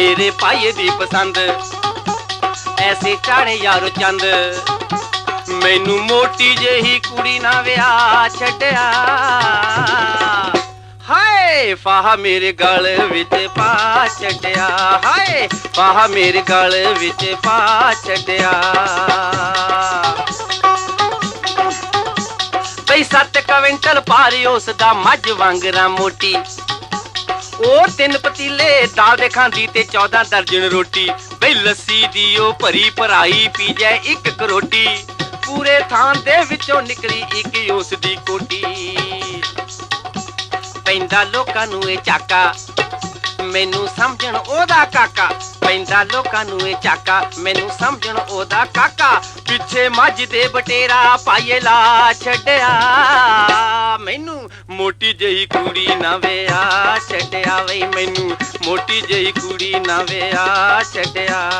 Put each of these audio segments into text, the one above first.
ਮੇਰੇ ਪਾਈਏ ਦੀ ਪਸੰਦ। ਐਸੇ ਚਾਣੇ ਯਾਰੋ ਚੰਦ। ਮੈਨੂੰ ਮੋਟੀ ਜਿਹੀ ਕੁੜੀ ਨਾ ਵਿਆਹ ਛੱਡਿਆ। ਹਾਏ, ਫਾਹਾ ਮੇਰੇ ਗਲ ਵਿੱਚ ਪਾ ਛੱਡਿਆ। ਹਾਏ, ਫਾਹਾ ਮੇਰੇ ਗਲ ਵਿੱਚ ਪਾ ਛੱਡਿਆ। ਬਈ ਸੱਤ ਕਵਿੰਟਲ ਭਾਰੀ ਉਸ ਦਾ ਮੱਝ ਵਾਂਗਰਾ ਮੋਟੀ। ਉਹ ਤਿੰਨ ਪਤੀਲੇ, ਦਾਲ ਦੇ ਖਾਂਦੀ ਤੇ 14 ਦਰਜਨ ਰੋਟੀ। ਬਈ ਲੱਸੀ ਦੀ ਉਹ ਭਰੀ ਭਰਾਈ, ਪੀ ਜਾਏ ਇੱਕ ਕਰੋਟੀ। ਪੂਰੇ ਥਾਂ ਦੇ ਵਿੱਚੋਂ ਨਿਕਲੀ ਇੱਕ ਉਸ ਦੀ ਕੋਟੀ। ਪੈਂਦਾ ਲੋਕਾਂ ਨੂੰ ਇਹ ਚਾਕਾ ਮੈਨੂੰ ਸਮਝਣ ਉਹਦਾ ਕਾਕਾ, ਪੈਂਦਾ ਲੋਕਾਂ ਨੂੰ ਇਹ ਚਾਕਾ, ਮੈਨੂੰ ਸਮਝਣ ਉਹਦਾ ਕਾਕਾ, ਪਿੱਛੇ ਮੱਝ ਦੇ ਬਟੇਰਾ ਪਾਈਏ ਲਾ ਛੱਡਿਆ। ਮੈਨੂੰ ਮੋਟੀ ਜਿਹੀ ਕੁੜੀ ਨਾ ਵਿਆ ਛੱਡਿਆ ਵਈ ਮੈਨੂੰ ਮੋਟੀ ਜਿਹੀ ਕੁੜੀ ਨਾ ਵਿਆ ਛੱਡਿਆ।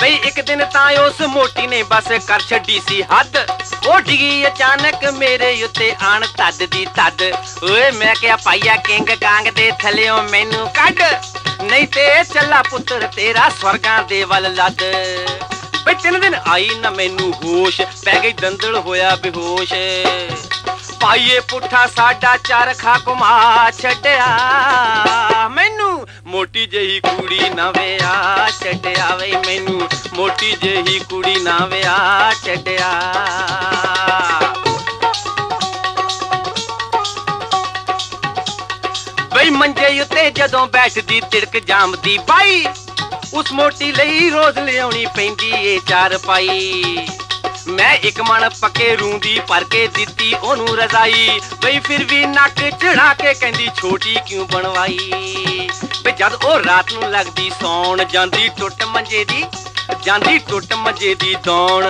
ਬਈ ਇੱਕ ਦਿਨ ਤਾਂ ਉਸ ਮੋਟੀ ਨੇ ਬਸ ਕਰ ਛੱਡੀ ਸੀ ਹੱਦ। ਉਹ ਡਿੱਗੀ ਅਚਾਨਕ ਮੇਰੇ ਉੱਤੇ ਆਣ ਤੱਦ ਦੀ ਤੱਦ। ਓਏ ਮੈਂ ਕਿਹਾ ਪਾਈਆ ਕਿੰਗ ਕਾਂਗ ਦੇ ਥੱਲਿਓ ਮੈਨੂੰ ਕੱਢ। ਨਹੀਂ ਤੇ ਚੱਲਾ ਪੁੱਤਰ, ਤੇਰਾ ਸਵਰਗਾਂ ਦੇ ਵੱਲ ਲੱਦ। ਬਈ ਤਿੰਨ ਦਿਨ ਆਈ ਨਾ ਮੈਨੂੰ ਹੋਸ਼, ਪੈ ਗਈ ਦੰਦਲ ਹੋਇਆ ਬੇਹੋਸ਼। ਪਾਈਏ ਪੁੱਠਾ ਸਾਡਾ ਚਰਖਾ ਘੁਮਾ ਛੱਡਿਆ। ਮੋਟੀ ਜਿਹੀ ਕੁੜੀ ਨਾ ਵਿਆ ਛੱਡਿਆ ਵੇ ਮੈਨੂੰ। ਮੋਟੀ ਜਿਹੀ ਕੁੜੀ ਨਾ ਵਿਆਹ ਛੱਡਿਆ ਬਈ ਮੰਜੇ ਉੱਤੇ ਜਦੋਂ ਬੈਠਦੀ, ਤਿੜਕ ਜਾਮਦੀ ਬਾਈ। ਉਸ ਮੋਟੀ ਲਈ ਰੋਜ਼ ਲਿਆਉਣੀ ਪੈਂਦੀ ਏ ਚਾਰ ਪਾਈ। ਮੈਂ ਇੱਕ ਮਣ ਪੱਕੇ ਰੂੰਦੀ ਭਰ ਕੇ ਦਿੱਤੀ ਉਹਨੂੰ ਰਜ਼ਾਈ। ਬਈ ਫਿਰ ਵੀ ਨੱਕ ਚੜਾ ਕੇ ਕਹਿੰਦੀ, ਛੋਟੀ ਕਿਉਂ ਬਣਵਾਈ? ਬਈ ਜਦ ਉਹ ਰਾਤ ਨੂੰ ਲੱਗਦੀ ਸੌਣ, ਜਾਂਦੀ ਟੁੱਟ ਮੰਜੇ ਦੀ, ਜਾਂਦੀ ਟੁੱਟ ਮੰਜੇ ਦੀ ਦੌਣ।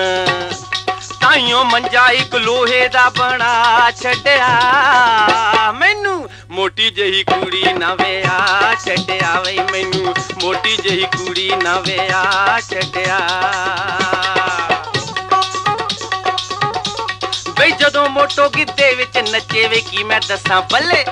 ਤਾਈਓ ਮੰਜਾ ਇੱਕ ਲੋਹੇ ਦਾ ਬਣਾ ਛੱਡਿਆ, ਮੈਨੂੰ ਮੋਟੀ ਜਿਹੀ ਕੁੜੀ ਨਾ ਵਿਆ ਛੱਡਿਆ ਵੇ, ਮੈਨੂੰ ਮੋਟੀ ਜਿਹੀ ਕੁੜੀ ਨਾ ਵਿਆ ਛੱਡਿਆ। ਬਈ ਜਦੋਂ ਮੋਟੋ ਗਿੱਧੇ ਵਿੱਚ ਨੱਚੇ ਵੇ, ਕੀ ਮੈਂ ਦੱਸਾਂ ਬੱਲੇ?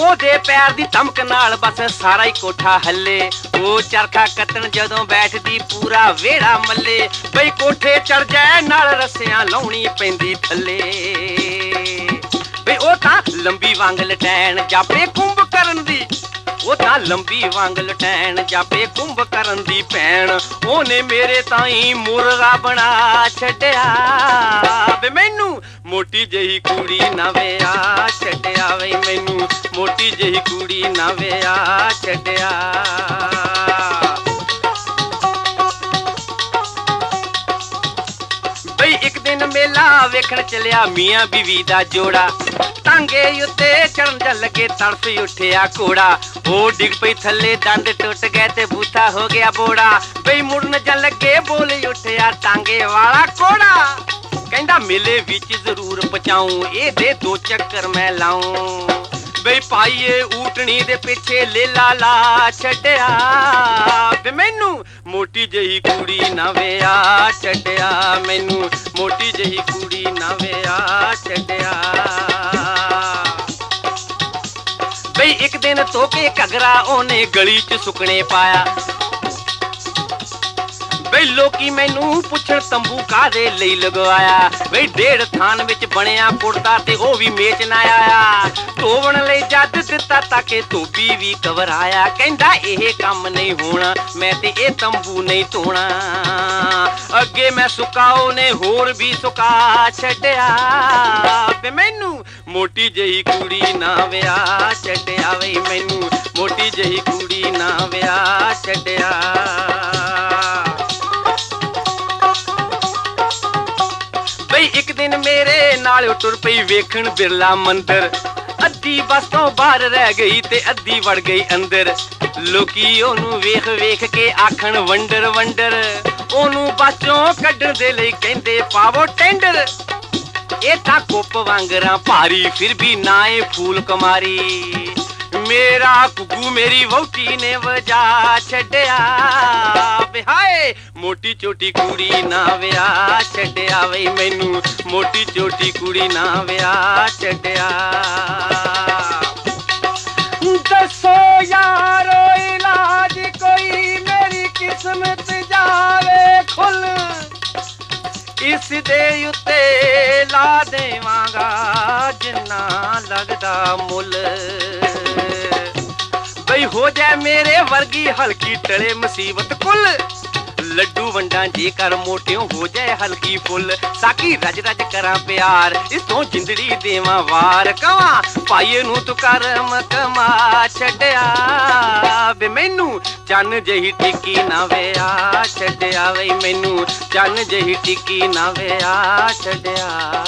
ਉਹਦੇ ਪੈਰ ਦੀ ਧਮਕ ਨਾਲ ਬਸ ਸਾਰਾ ਹੀ ਕੋਠਾ ਹੱਲੇ। ਉਹ ਚਰਖਾ ਕੱਤਣ ਜਦੋਂ ਬੈਠਦੀ ਪੂਰਾ ਵੇੜਾ ਮੱਲੇ। ਬਈ ਕੋਠੇ ਚੜ ਜਾਏ, ਨਾਲ ਰੱਸਿਆਂ ਲਾਉਣੀ ਪੈਂਦੀ ਥੱਲੇ। ਬਈ ਉਹ ਤਾਂ ਲੰਬੀ ਵਾਂਗ ਲਟੈਣ, ਜਾਪੇ ਕੁੰਭ ਕਰਨ ਦੀ। ਉਹ ਤਾਂ ਲੰਬੀ ਵਾਂਗ ਲਟੈਣ, ਜਾਪੇ ਕੁੰਭ ਕਰਨ ਦੀ ਭੈਣ ਉਹਨੇ ਮੇਰੇ ਤਾਈਂ ਮੁਰਗਾ ਬਣਾ ਛੱਡਿਆ। ਵੇ ਮੈਨੂੰ ਮੋਟੀ ਜਿਹੀ ਕੁੜੀ ਨਾ ਵਿਆ ਛੱਡਿਆ ਵੇ, ਮੈਨੂੰ ਮੋਟੀ ਜਹੀ ਕੁੜੀ ਨਾ ਵਿਆ ਛੱਡਿਆ। ਬਈ ਇੱਕ ਦਿਨ ਮੇਲਾ ਵੇਖਣ ਚਲਿਆ, ਮੀਆਂ ਬੀਵੀ ਦਾ ਜੋੜਾ। ਟਾਂਗੇ ਉੱਤੇ ਚੜਨ ਲੱਗੇ ਤੜਫ ਉੱਠਿਆ ਘੋੜਾ। ਉਹ ਡਿੱਗ ਪਈ, ਥੱਲੇ ਦੰਦ ਟੁੱਟ ਗਏ ਤੇ ਬੂਥਾ ਹੋ ਗਿਆ ਬੋੜਾ। ਬਈ ਮੁੜਨ ਜਾ ਲੱਗੇ, ਬੋਲ ਉੱਠਿਆ ਟਾਂਗੇ ਵਾਲਾ ਕੋੜਾ ਕਹਿੰਦਾ ਮੇਲੇ ਵਿੱਚ ਜ਼ਰੂਰ ਪਚਾਉਂ ਇਹਦੇ ਦੋ ਚੱਕਰ ਮੈਂ ਲਾਉਂ। ਬਈ ਪਾਈਏ ਊਟਣੀ ਦੇ ਪਿੱਛੇ ਲੇਲਾ ਲਾ ਛੱਡਿਆ। ਤੇ ਮੈਨੂੰ ਮੋਟੀ ਜਿਹੀ ਕੁੜੀ ਨਾ ਵਿਆ ਛੱਡਿਆ। ਮੈਨੂੰ ਮੋਟੀ ਜਿਹੀ ਕੁੜੀ ਨਾ ਵਿਆ ਛੱਡਿਆ। ਬਈ ਇੱਕ ਦਿਨ ਤੋਕੇ ਘਗਰਾ, ਉਹਨੇ ਗਲੀ 'ਚ ਸੁਕਣੇ ਪਾਇਆ। ਬਈ ਲੋਕੀ ਮੈਨੂੰ ਪੁੱਛਣ ਤੰਬੂ ਕਾਦੇ ਲਈ ਲਗਵਾਇਆ? ਬਈ ਡੇਢ ਥਾਨ ਵਿੱਚ ਬਣਿਆ ਕੁੜਤਾ ਤੇ ਉਹ ਵੀ ਮੇਚ ਨਾ ਆਇਆ। ਧੋਵਣ ਲਈ ਜੱਦ ਦਿੱਤਾ ਤਾਂ ਕਿ ਧੋਬੀ ਵੀ ਘਬਰਾਇਆ। ਕਹਿੰਦਾ ਇਹ ਕੰਮ ਨਹੀਂ ਹੋਣਾ, ਮੈਂ ਤੇ ਇਹ ਤੰਬੂ ਨਹੀਂ ਧੋਣਾ। ਅੱਗੇ ਮੈਂ ਸੁਕਾਓ ਨੇ ਹੋਰ ਵੀ ਸੁਕਾ ਛੱਡਿਆ। ਵੇ ਮੈਨੂੰ ਮੋਟੀ ਜਿਹੀ ਕੁੜੀ ਨਾ ਵਿਆਹ ਛੱਡਿਆ ਵੇ ਮੈਨੂੰ। ਮੋਟੀ ਜਿਹੀ ਕੁੜੀ ਨਾ ਵਿਆਹ ਛੱਡਿਆ। ਬਈ ਇੱਕ ਦਿਨ ਮੇਰੇ ਨਾਲ ਉਹ ਟੁਰ ਪਈ ਵੇਖਣ ਬਿਰਲਾ ਮੰਦਰ। ਅੱਧੀ ਬਸ ਤੋਂ ਬਾਹਰ ਰਹਿ ਗਈ ਤੇ ਅੱਧੀ ਵੜ ਗਈ ਅੰਦਰ। ਲੋਕੀ ਉਹਨੂੰ ਵੇਖ ਵੇਖ ਕੇ ਆਖਣ, ਵੰਡਰ ਵੰਡਰ। ਉਹਨੂੰ ਬਾਚੋਂ ਕੱਢਣ ਦੇ ਲਈ ਕਹਿੰਦੇ, ਪਾਵੋ ਟੈਂਡਰ। ਇਹ ਤਾਂ ਕੁੱਪ ਵਾਂਗਰਾਂ ਭਾਰੀ, ਫਿਰ ਵੀ ਨਾ ਏ ਫੂਲ ਕੁਮਾਰੀ। ਮੇਰਾ ਕੁੱਗੂ ਮੇਰੀ ਵਹੁਟੀ ਨੇ ਵਜਾ ਛੱਡਿਆ ਵੇ ਹਾਏ, ਮੋਟੀ ਛੋਟੀ ਕੁੜੀ ਨਾ ਵਿਆਹ ਛੱਡਿਆ ਵੇ, ਮੈਨੂੰ ਮੋਟੀ ਛੋਟੀ ਕੁੜੀ ਨਾ ਵਿਆਹ ਛੱਡਿਆ। ਦੱਸੋ ਯਾਰੋ, ਇਲਾਜ ਕੋਈ ਮੇਰੀ ਕਿਸਮਤ ਇਸ ਦੇ ਉੱਤੇ ਲਾ ਦੇਵਾਂਗਾ, ਜਿੰਨਾ ਲੱਗਦਾ ਮੁੱਲ। ਬਈ ਹੋ ਜਾ ਮੇਰੇ ਵਰਗੀ ਹਲਕੀ ਟਲੇ ਮੁਸੀਬਤ ਕੁੱਲ। ਲੱਡੂ ਵੰਡਾਂ ਜੇ ਕਰ ਮੋਟਿਓ ਹੋ ਜਾਏ ਹਲਕੀ ਫੁੱਲ। ਸਾਕੀ ਰਜ ਰਜ ਕਰਾਂ ਪਿਆਰ, ਇਸ ਤੋਂ ਜਿੰਦੜੀ ਦੇਵਾਂ ਵਾਰ। ਕਵਾਂ ਭਾਈਏ ਨੂੰ ਤੂੰ ਕਰਮ ਕਮਾ ਛੱਡਿਆ। ਬੇ ਮੈਨੂੰ ਚੰਨ ਜਹੀ ਟਿੱਕੀ ਨਾ ਵਿਆ ਛੱਡਿਆ ਵੇ ਮੈਨੂੰ ਚੰਨ ਜਹੀ ਟਿੱਕੀ ਨਾ ਵਿਆ ਛੱਡਿਆ।